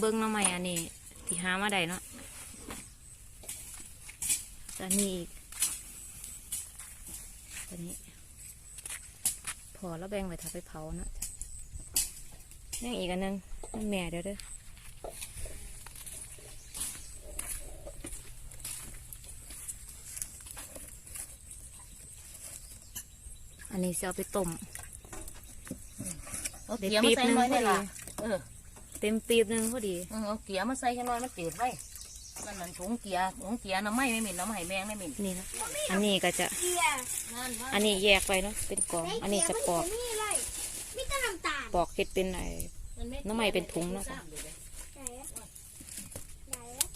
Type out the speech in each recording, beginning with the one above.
เบิ้งหน้อใหม่อันนี้ที่หามาได้เนาะอันนี้อีกอันนี้ พอแล้วแบ่งไว้ถ้าไปเผาเนาะยังอีกอันหนึงนั่นแม่เดี๋ยวเด้ออันนี้จะเอาไปต้มเอาเกียร์มาใส่หน่อยได้ล่ะเออ เต็มปีบหนึงพอดีเออเอาเกียร์มาใส่แค่น้อยมันจืดไว้นั่นนั่นถุงเกียร์ถุงเกียร์น้ำไม่ไม่เหม็นน้ำไห้แมงไม่เหม็นนี่นะอันนี้ก็จะ นั่นว่าอันนี้แยกไปเนาะเป็นกล่อง อันนี้จะปอกนี่เลยมีแต่น้ำตาลปอกเห็ดเป็นไอ้น้ำไหม้เป็นถุงเนอะไหนอะไหนอะ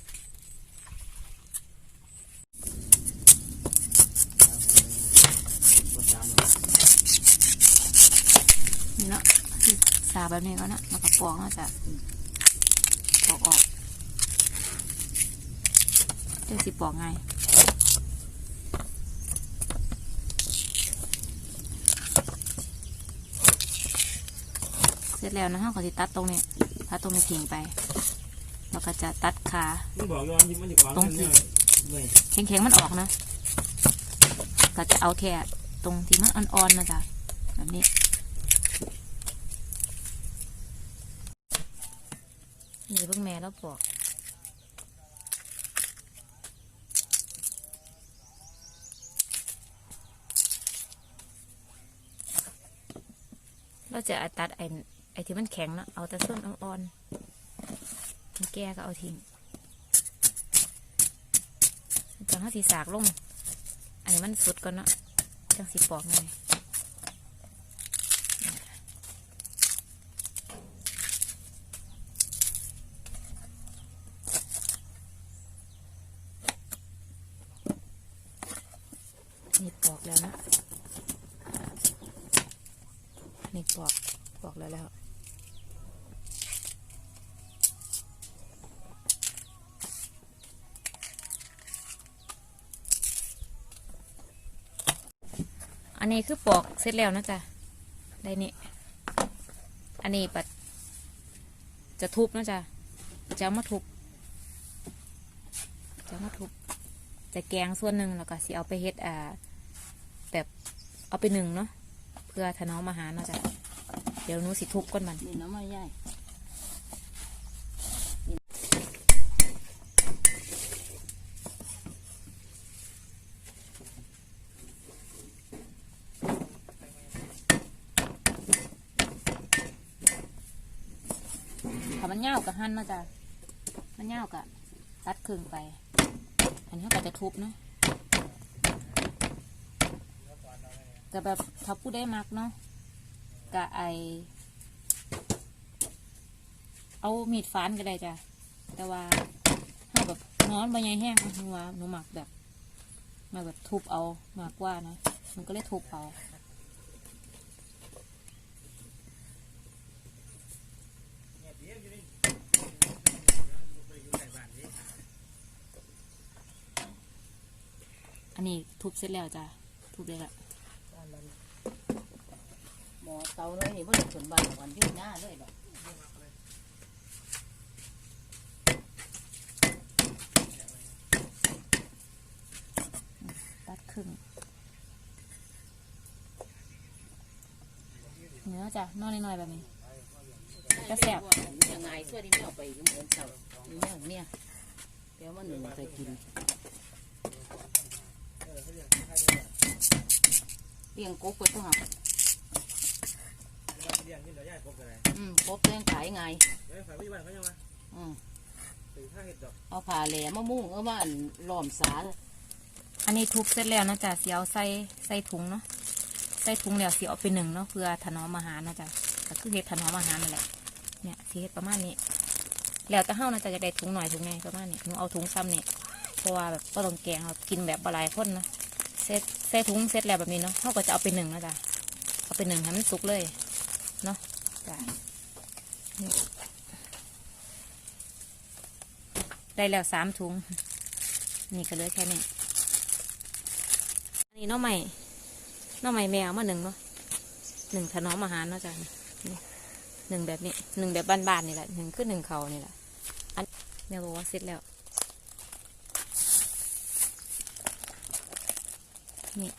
นี่เนาะที่สาแบบนี้ก็นะแล้วก็ปอกเนาะจะปอกออกเดี๋ยวสิปอกไงเสร็จแล้วนะฮะก็จะตัดตรงนี้ตัดตรงนี้ทิ้งไปแล้วก็จะตัดขามันบอกย้อนที่มันจะขวางตรงกันที่เนี่ยเลยแข็งๆมันออกนะ ก็จะเอาแค่ตรงที่มันอ่อนๆนะจ๊ะแบบนี้ นี่เพิ่งแม่แล้วปอกเราจะตัดไอ้ไอ้ที่มันแข็งเนาะเอาแต่ส่วนอ่อนๆมันแก่ก็เอาทิ้งจังห้าสีสากลง อันนี้มันสุดก่อนเนาะจังสีปอกไงนี่ปอกแล้วนะ นี่ปอกปอก แล้วแล้วอันนี้คือปอกเสร็จแล้วนะจ๊ะได้นี่ อันนี้ปัด จะทุบนะจ๊ะ จะมาทุบ จะมาทุบ จะแกงส่วนหนึ่งแล้วก็สิเอาไปเฮ็ดอ่า แบบเอาไปหนึ่งเนาะ เพื่อถนอมอาหารเนาะจ๊ะ เดี๋ยวหนูสิทุบก้นมันนี่น้ำไม่ใหญ่ถ้ามันเง่ากับหั่นเนาะจ๊ะมันเง่ากับตัดครึ่งไป อันนี้ก็จะทุบเนาะแต่แบบถ้าผู้ได้มักเนาะ กะไอ เอามีดฟันก็ได้จ้ะ แต่ว่าถ้าแบบนอนใบใหญ่แห้งหนูว่าหนูหมักแบบมาแบบทุบเอามากกว่านะมันก็เลยทุบเอาอันนี้ทุบเสร็จแล้วจ้ะทุบเลยละ หมอเตาน้อยนี่บ่ได้สนบ้านวันยุ่งหน้าเลยดอกตัดครึ่งเนื้อจ้ะนอนน้อยๆแบบนี้ก็แซ่บยังไงส่วนที่ไม่เอาไปก็เหมือนเสาเนี่ยเนี่ยเดี๋ยวมันหนึ่งเคยกินเลี้ยงกบไปต้องหัก เลี้ยงนี่เราย่ายพบกันเลย อืมกบเลี้งขายไงเดี๋ยวฝ่ายวิบัติเขาจะมาอืมตื่นท่าเห็ดดอกเอาผ่าแหลมมะม่วงเอามาอันล้อมสาอันนี้ทุบเสร็จแล้วเนาะจ้ะเสียวใส่ใส่ถุงเนาะใส่ถุงแล้วเสีเอาไปหนึ่งเนาะเพื่อถนอมอาหารเนาะจ้ะก็คือเฮ็ดถนอมอาหารนั่นแหละเนี่ยสีเฮ็ดประมาณนี้ แล้วแต่เฮานะจ๊ะจะได้ถุงหน่อยถุงไงประมาณนี้หนูเอาถุงซ้ำนี่เพราะว่าแบบก็ต้องแกงเรากินแบบบหลายคนนะเสร็จใส่ถุงเสร็จแล้วแบบนี้เนาะเฮาก็จะเอาไปหนึ่งนะจ๊ะเอาไปหนึ่งให้มันสุกเลยเนาะจ้ะ ได้แล้วสามถุง นี่ก็เหลือแค่นี้อันนี้น้องใหม่น้องใหม่แมวมาหนึ่งเนาะหนึ่งถนอมอาหารเนาะจ๊ะหนึ่งแบบนี้หนึ่งแบบบ้านๆนี่แหละหนึ่งคือหนึ่งเขานี่แหละอันแม่บอกว่าเสร็จแล้วนี่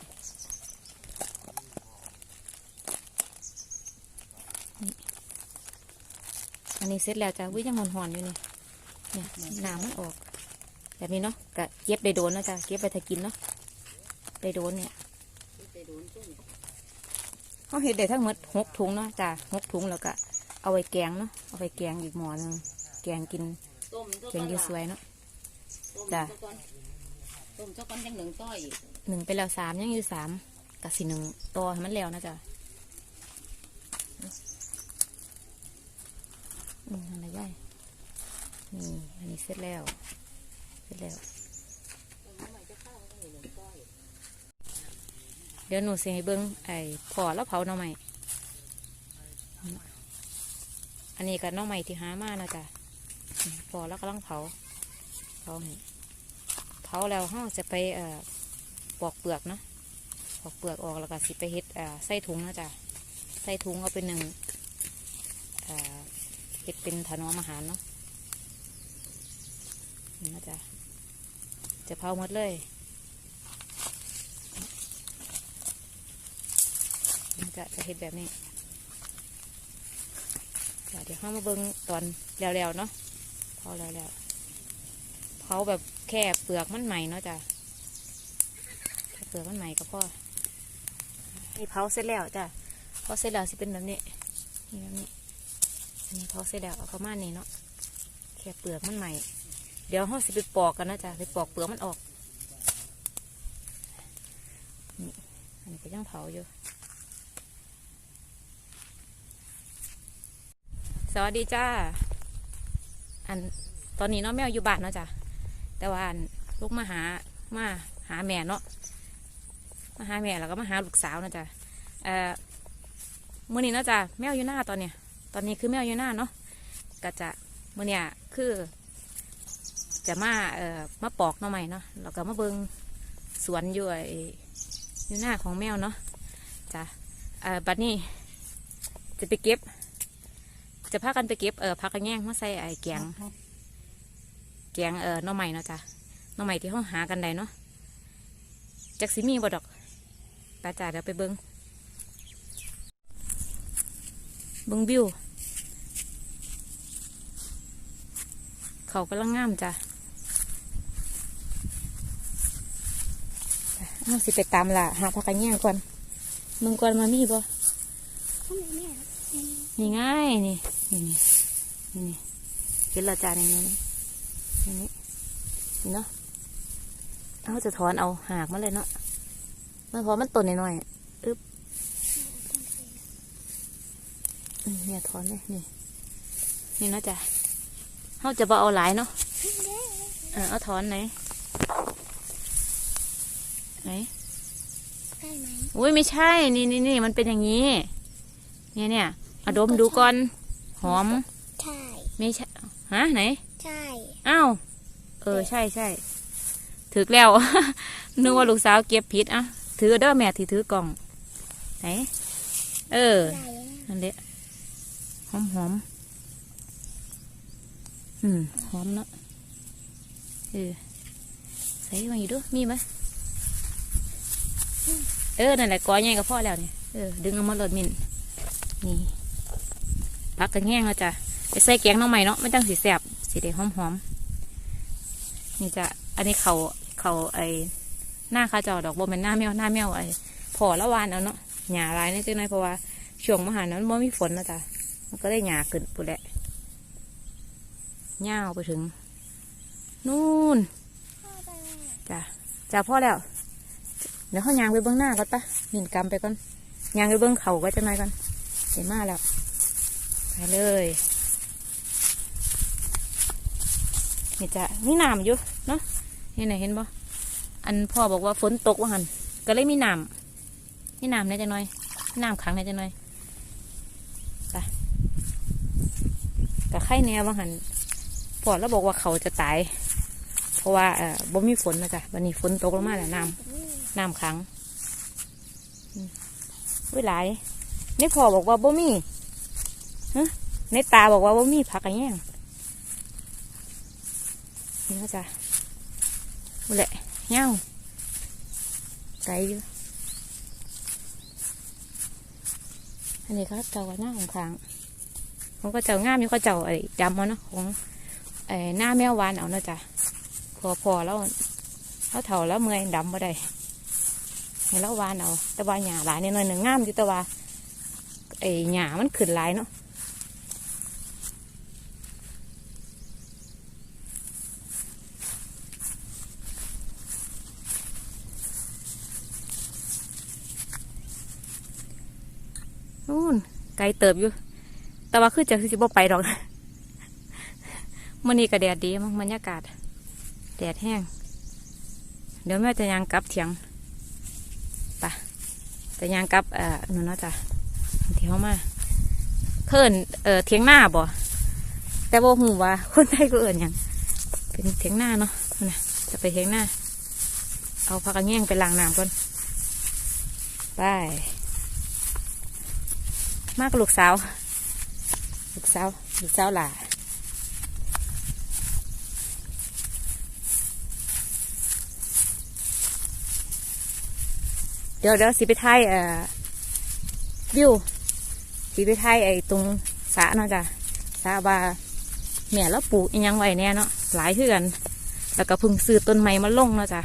อันนี้เสร็จแล้วจ้ะวิยังหอนๆอยู่นี่เนี่ยน้ำมันออก แบบนี้เนาะกะเก็บได้โดนนะจ๊ะเก็บไปถ้ากินเนาะได้โดนเนี่ยไปโดนต้นเขาเห็ดได้ทั้งหมดหกถุงเนาะจ้ะหกถุงแล้วก็เอาไว้แกงเนาะเอาไว้แกงอีกหม้อหนึงแกงกินต้มเจ้าแกงอยูสวยเนาะต้มจ้ะเจ้าก่อนต้มเจ้าก่อนจังหนึ่งต้อยอีกหนึ่งไปแล้วสามยังอยู่สามกะสิหนึ่งตัวให้มันแล้วนะจ๊ะอืมอะไรย่อยนี่อันนี้เส ร็จแล้ว เสร็จแล้ว เดี๋ยวหนูสิให้เบิ้งไอ้พอแล้วเผาหน่อใหม่อันนี้กับน่อใหม่ที่หามานะจ๊ะอืมพอแล้วกำลังเผา เผาให้เผาแล้วห้าจะไปเอ่อปอกเปลือกนะปอกเปลือกออกแล้วก็สิไปเฮ็ดอ่าใส่ถุงนะจ๊ะใส่ถุงเอาเป็นหนึ่งอ่าเฮ็ดเป็นถนอมอาหารเนาะ นี่นะจ๊ะจะเผาหมดเลยมันจะจะเห็ดแบบนี้เดี๋ยวเข้ามาเบิ้งตอนแล้วๆเนาะเผาแล้วๆเผาแบบแค่เปลือกมันใหม่เนาะจ้ะแค่เปลือกมันใหม่ก็พอนี่เผาเสร็จแล้วจ้ะเผาเสร็จแล้วสิเป็นแบบนี้นี่แบบนี้อันนี้เผาเสร็จแล้วเอาประมานี้เนาะแค่เปลือกมันใหม่ เดี๋ยวเราสิไปปอกกันนะจ้ะไปปอกเปลือกมันออกนี่อันนี้ก็ยังเผาอยู่ สวัสดีจ้า อันตอนนี้เนาะแมวอยู่บ้านเนาะจ้ะแต่ว่าลูกมาหามาหาแม่เนาะมาหาแม่แล้วก็มาหาลูกสาวเนาะจ้ะเอ่อมื่อนี้เนาะจ้ะแมวอยู่หน้าตอนเนี้ยตอนนี้คือแมวอยู่หน้าเนาะก็จะมื่อเนี้ยคือ จะมาเอ่อมาปอกหน่อใหม่เนาะแล้วก็มาเบิงสวนอยู่ไอ้อยู่หน้าของแมวเนาะจ้ะเอ่อบัดนี้ จะไปเก็บ จะพากันไปเก็บเออพักกันแย่งมาใส่ไอ้แกงแกงเออหน่อใหม่เนาะจ้ะหน่อใหม่ที่เขาหากันได้เนาะจากสิมีบ่ดอกตาจ่าเดี๋ยวไปเบิงเบิงบิวเขากำลังงามจ้ะ เอาสิไปตามล่ะหาพักกันแย่งก่อนมึงก่อนมามีบ่ทำไมแม่นี่ง่ายนี่นี่นี่นี่นี่เห็นและจานในนี้นี่นี่นี่เนาะเอาจะถอนเอาหากมาเลยเนาะมันพอมันต้นหน่อยๆอึ๊บอืมเนี่ยถอนเลยนี่นี่เนาะจ้ะเขาจะบ่เอาหลายเนาะเออเอาถอนไหน ไหนใช่ไหมอุ้ยไม่ใช่ นี่นี่นี่มันเป็นอย่างนี้ เนี่ยเนี่ยเอาดมดูก่อน หอม ใช่ ไม่ใช่ ฮะไหน ใช่ อ้าว เออใช่ใช่ ถือแล้ว นึกว่าลูกสาวเก็บผิดอะ ถือเด้อแม่ที่ถือกล่อง ไหน เออใหญ่นั่นแหละหอมหอมอืมหอมเนาะเออใส่มาอยู่ด้วยมีไหม เออนั่นแหละก้อยใหญ่กับพ่อแล้วเนี่ยเออดึงเอามาโหลดมินนี่พักกันแห้งแล้วจ้ะไปใส่แกงหน้องใหม่เนาะไม่ต้องสีแสบสีแดงหอมหอมๆนี่จ้ะอันนี้เขาเขาไอ้หน้าคาจอดอกบเป็นหน้าแมวหน้าแมวไอ้พอละวานเอาเนาะหยาลายนี่จังไงเพราะว่าช่วงมหานั้นมันมีฝนนะจ้ะมันก็ได้หยาขึ้นปุ๊แหละเง่าวไปถึงนู่นพ่อไปแม่จ้ะจ้ะพ่อแล้ว เดี๋ยวเขายางไปเบื้องหน้าก่อนปะหมิ่นกำไปก่อนยางไปเบื้องเขาก็จะนายก่อนเห็นมาแล้วไปเลยนี่จะมีน้ำอยู่เนาะเห็นไหนเห็นบ่อันพ่อบอกว่าฝนตกว่าหันก็เลยมีน้ำมีน้ำในจังหน่อยมีน้ำขังในจังหน่อยไปกับไข่แนวว่าหันพ่อแล้วบอกว่าเขาจะตาย เพราะว่าเออบ่มีฝนนะจ๊ะวันนี้ฝนตกลงมาแล้วน้ำ น้ำขังอืมเว้ยหลายนี่พ่อบอกว่าบ่มีในตาบอกว่าว่มีผักอะไรเงี้ยนี่ก็จะนั่นแหละเงาไกลอยู่อันนี้ก็เจ้าหน้าของขางมันก็เจ้างามอยู่ก็เจ้าไอ้ดำมันเนาะของไอ้หน้าแมววานเอาเนาะจ้ะพอพอแล้วแล้วเถ่าแล้วเมื่อยดำมาได้ ให้แล้ววานเอาแต่ว่าหญ้าหลายนิดหน่อยหนึ่งงามอยู่แต่ว่าไอ้หญ้ามันขึ้นหลายเนาะนู่นไกลเติบอยู่ แต่ว่าคือจะคือสิบ่ไปดอกมื่อนี้ก็แดดดีมั้งบรรยากาศ แดดแห้ง เดี๋ยวแม่จะยางกลับเถียง จะยางกับเอ่อนู่นเนาะจ้ะเที่ยวมาเพิ่นเอ่อเถียงหน้าบ่แต่บ่หูว่า คนไทยก็เอิ่นหยังเป็นเถียงหน้าเนาะนะจะไปเถียงหน้า เอาพักกระแง่งไปล้างน้ำก่อนไปมากลูกสาว ลูกสาว ลูกสาวหล่า เดี๋ยวเดี๋ยวสิไปไทยเอ่อวิวสิไปไทยไอ้ตรงสะเนาะจ้ะสะว่าแม่แล้วปลูกยังไหวแน่เนาะหลายเทื่อน แล้วก็พึ่งซื้อต้นไม้มาลงเนาะจ้ะ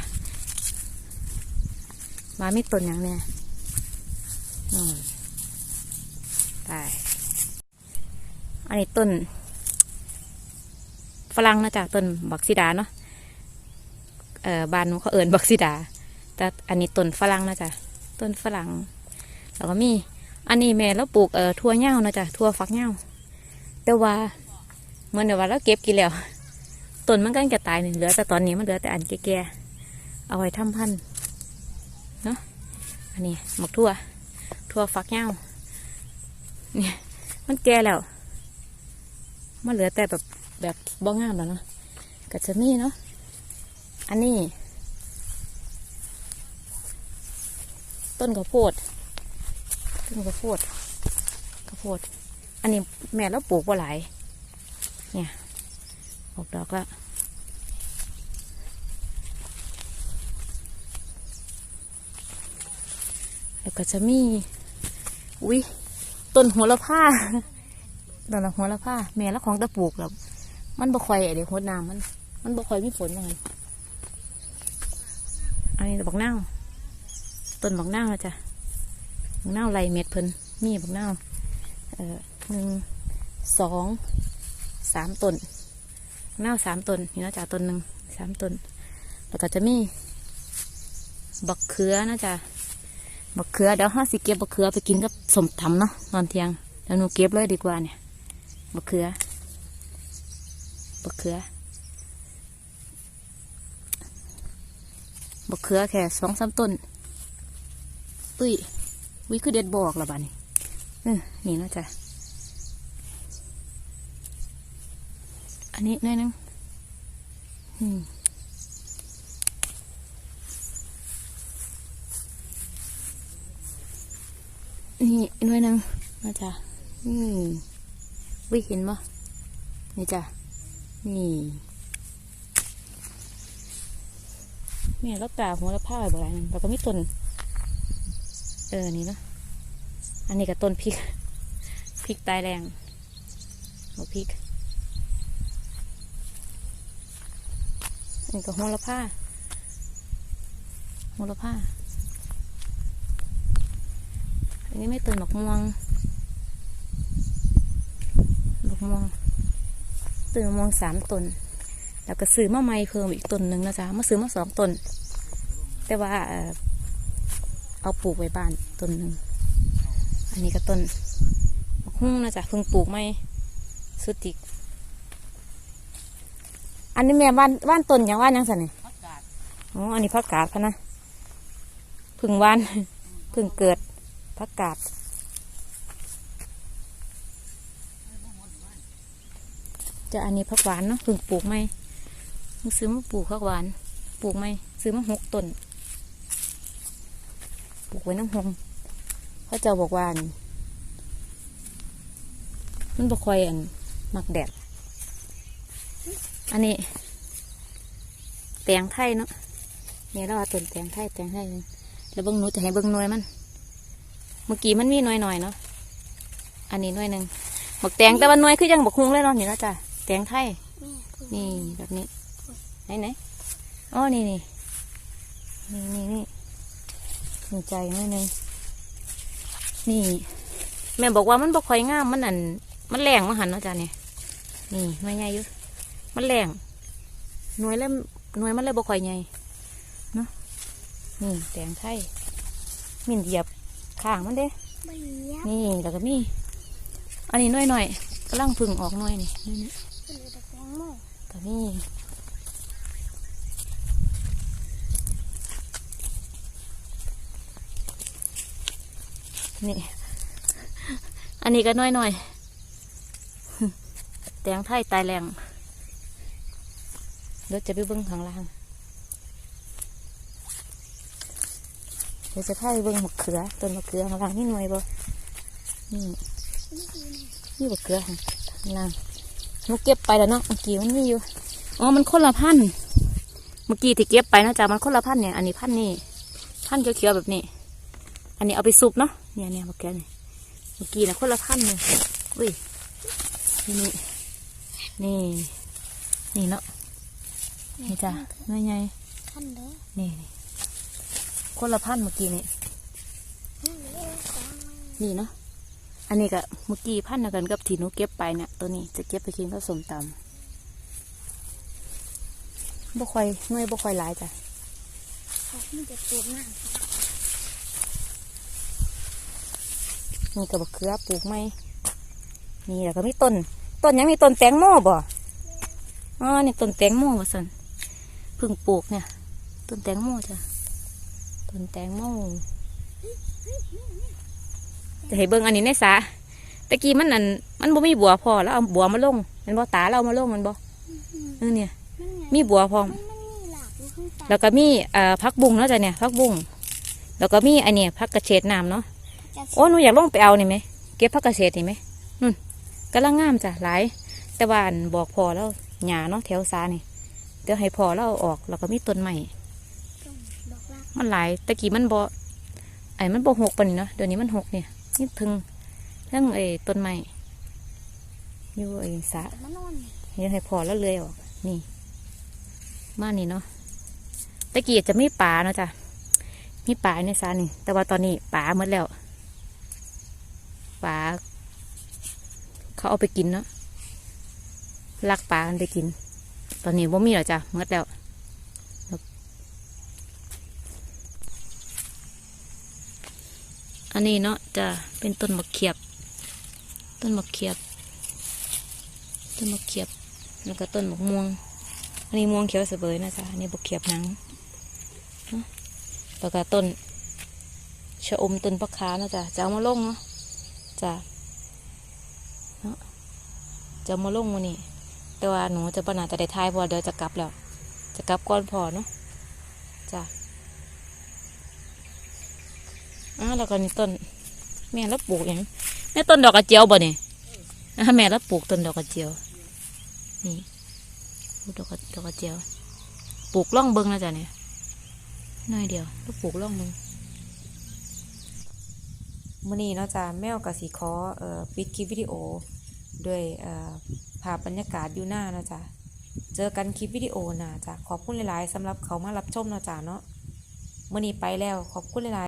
มาไมีต้นหยังเนี่ยอืมไปอันนี้ต้นฝรั่งนะจ๊ะต้นบักซิดาเนาะเอ่อบ้านนูเขาเอิญบักซิดา แต่อันนี้ต้นฝรั่งนะจ๊ะ ต้นฝรั่ง แล้วก็มี อันนี้แม่แล้วปลูกเอ่อทั่วเหย้านะจ๊ะทั่วฟักเหย้าแต่ว่าเหมื่อนเดี๋ยวว่าเราเก็บกินแล้วต้นมันก็จะตายหนึ่งเหลือแต่ตอนนี้มันเหลือแต่อันแก่ๆเอาไว้ทำพันธุ์เนาะอันนี้หมกทั่ว ทั่วฟักเหย้าเนี่ยมันแก่แล้วมันเหลือแต่แบบแบบบ้องามแล้วเนาะก็จะมีเนาะอันนี้ ต้นข้าวโพด ต้นข้าวโพดข้าวโพด อันนี้แม่เราปลูกว่าหลาย เนี่ยออกดอกแล้วแล้วก็จะมี อุ้ยต้นหัวละผ้าต้นละหัวละผ้าแม่ละของตะปลูกแล้วมันบ่ค่อยไอเดี๋ยวโคดน้ำมัน มันบ่ค่อยมีฝนยังไงอันนี้บักนาว ต้นบักนาวนะจ๊ะบักนาวไรเม็ดเพิ่นมีบักนาวเอ่อหนึ่งสองสามต้นบักนาวสามต้นนี่นะจ๊ะต้นหนึ่งสามต้นแล้วก็จะมีบักเขือนะจ๊ะบักเขือเดี๋ยวห้าสิเก็บบักเขือไปกินกับสมตำเนาะตอนเที่ยงเดี๋ยวหนูเก็บเลยดีกว่าเนี่ยบักเขือบักเขือบักเขือแค่สองสามต้น อุ้ยวิคือเด็ดบอกละบ้านี่เออนี่นาะจ้ะอันนี้น่อยนึงอืมนี่หน่วยหนึงนะจ๊ะอืมวิเห็นปะนี่จ้ะนี่เนี่ยแล้วกาหัวและผ้าอะไรนึงแล้วก็มีต้น เออ นี่เนาะ อันนี้ก็ต้นพริก พริกตายแรงหัวพริก อันนี้ก็หัวละผ้าหัวละผ้าอันนี้ไม่ต้นดอกม่วงดอกม่วงต้นมะม่วงสามต้น แล้วก็ซื้อมาใหม่เพิ่มอีกต้นหนึ่งนะจ๊ะมาซื้อมาสองต้น แต่ว่า เอ่อเอาปลูกไว้บ้านต้นหนึ่ง อันนี้ก็ต้นมะฮุ่งนะจ๊ะเพิ่งปลูกไม่สุติก อันนี้แม่บ้านบ้านต้นอย่างว่านยังสันนี่พักกาดอ๋อ อันนี้ผักกาดพะนะเพึ่งว่านเพึ่งเกิดผักกาดจะอันนี้ผักหวานเนาะเพึ่งปลูกไหมมึงซื้อมาปลูกผักหวาน ปลูกไหมซื้อมาหกต้นป ลูกไว้น้ำหงเขาเจ้าบอกว่านมันบ่คอยอันมักแดด อันนี้ แตงไทยเนาะเนี่ยเราว่าต้นแตงไทยแตงไทยแล้วเบิ้งหนูจะให้เบิ้งหน่วยมัน เมื่อกี้มันมีหน่วยหน่อยเนาะ อันนี้หน่วยหนึ่งบักแตงแต่ว่าหน่วยคือยังบักฮุงเลยเนาะนี่เนาะจ้ะแตงไทย นี่แบบนี้ ไหนไหนอ๋อ นี่นี่นี่นี่นี่ สนใจหน่อยหนึงนี่ แม่บอกว่ามันบ่ค่อยงามมันอัน มันแรงมาหันเนาะจ้ะเนี่ยนี่หน่วยใหญ่อยู่มันแรงหน่วยเล่มหน่วยมันเลยบ่ค่อยใหญ่เนาะนี่แตงไทยมินเหยียบข้างมันเด้ไม่เยียบนี่แล้วก็มี อันนี้หน่อยหน่อยๆกำลังพึ่งออกหน่อยนี่นี่นี่เป็นแต่แตงโม นี่ อันนี้ก็น้อยหน่อยๆแตงไทยตายแรงเดี๋ยวจะไปเบิ้งข้างล่าง เดี๋ยวจะพาไปเบิ้งมะเขือต้นมะเขือข้างล่างนี่หน่อยบ่นี่นี่มะเขือข้างล่างหนูเก็บไปแล้วเนาะเมื่อกี้มันมีอยู่ อ๋อ มันคนละพันธุ์เมื่อกี้ที่เก็บไปนะจ๊ะมันคนละพันธุ์เนี่ย อันนี้พันธุ์นี่พันธุ์เขียวๆแบบนี้ อันนี้เอาไปซุปเนาะ เนี่ยเนี่ยเมื่อกี้นี่เมื่อกี้นะคนละพันธุ์เนี่ยอุ้ยนี่นี่นี่เนาะนี่จ้ะน้อยใหญ่ท่านเด้อนี่นี่คนละพันธุ์เมื่อกี้นี่แม่เลี้ยงแตงโมนี่เนาะอันนี้ก็เมื่อกี้พันธุ์เดียวกันกับที่หนูเก็บไปเนี่ยตัวนี้จะเก็บไปกินกับสมตำบ่ค่อยหน่วยบ่ค่อยหลายจ้ะเขาไม่จะปลูกหน้า นี่กับบักเขือปลูกไหมนี่แล้วก็มีต้น ต้นยังมีต้นแตงโมบ่อ๋อนี่ต้นแตงโมว่าสันเพิ่งปลูกเนี่ย ต้นแตงโมจ้ะต้นแตงโมจะให้เบิ่งอันนี้ในสาตะกี้มันนั่นมันบ่มีบัวพอแล้วเอาบัวมาลงมันบ่ตาเราเอามาลงมันบ่เออเนี่ย มีบัวพอแล้วก็มีเอ่อพักบุ้งเนาะจ้ะเนี่ยพักบุ้งแล้วก็มีอันเนี้ยพักกระเฉดน้ำเนาะ โอ้หนูอยากลงไปเอานี่ไหมเก็บผักเกษตรนี่ไหมนู่นกำลังงามจ้ะหลาย แต่ว่าอันบอกพอแล้วหญ้าเนาะแถวซานี่เดี๋ยวให้พอแล้วเอาออกแล้วก็มีต้นใหม่ต้นดอกรักมันหลายตะกี้มันบ่ไอ้มันบ่หกปานนี้เนาะเดี๋ยวนี้มันหกเนี่ยนี่ถึงเรื่องไอ้ต้นใหม่อยู่ไอ้สาแต่มันนอนเดี๋ยวให้พอแล้วเลยออกนี่มานี่เนาะตะกี้จะไม่ป่าเนาะจ้ะมีป่าในซานี่ แต่ว่าตอนนี้ป่าหมดแล้ว ป่าเขาเอาไปกินเนาะลักป่ากันไปกิน ตอนนี้ว่ามีแล้วจ้ะหมดแล้วอันนี้เนาะจะเป็นต้นมะเขียบ ต้นมะเขียบ ต้นมะเขียบ แล้วก็ต้นมะม่วง อันนี้ม่วงเขียวเสบยนะจ๊ะ อันนี้บกเขียบหนังแล้วก็ต้นชะอมต้นปะคานะจ๊ะจะเอามาลงเนาะ จ้ะเนาะจะเอามาลงวันนี้แต่ว่าหนูจะปนาจะได้ทายพอเดี๋ยวจะกลับแล้ว จะกลับก่อนพอเนาะจ้ะอ่าแล้วก็นี่ต้น แม่แล้วปลูกอย่างแม่ต้นดอกกระเจียวบ่เนี่ยอ่าแม่แล้วปลูกต้นดอกกระเจียว นี่ดอกกระดอกกระเจียว ปลูกล่องเบิ้งนะจ๊ะเนี่ยน้อยเดียวแล้วปลูกล่องเบิ้ง มื่อนี้เนาะจ๊ะแมวกับสีคอเอ่อปิดคลิปวิดีโอด้วยเอ่อภาพบรรยากาศอยู่หน้าเนาะจ้ะเจอกันคลิปวิดีโอหนะจ้ะขอบคุณหลาย ๆสำหรับเขามารับชมเนาะจ้ะเนาะมื่อนี้ไปแล้วขอบคุณหลายๆ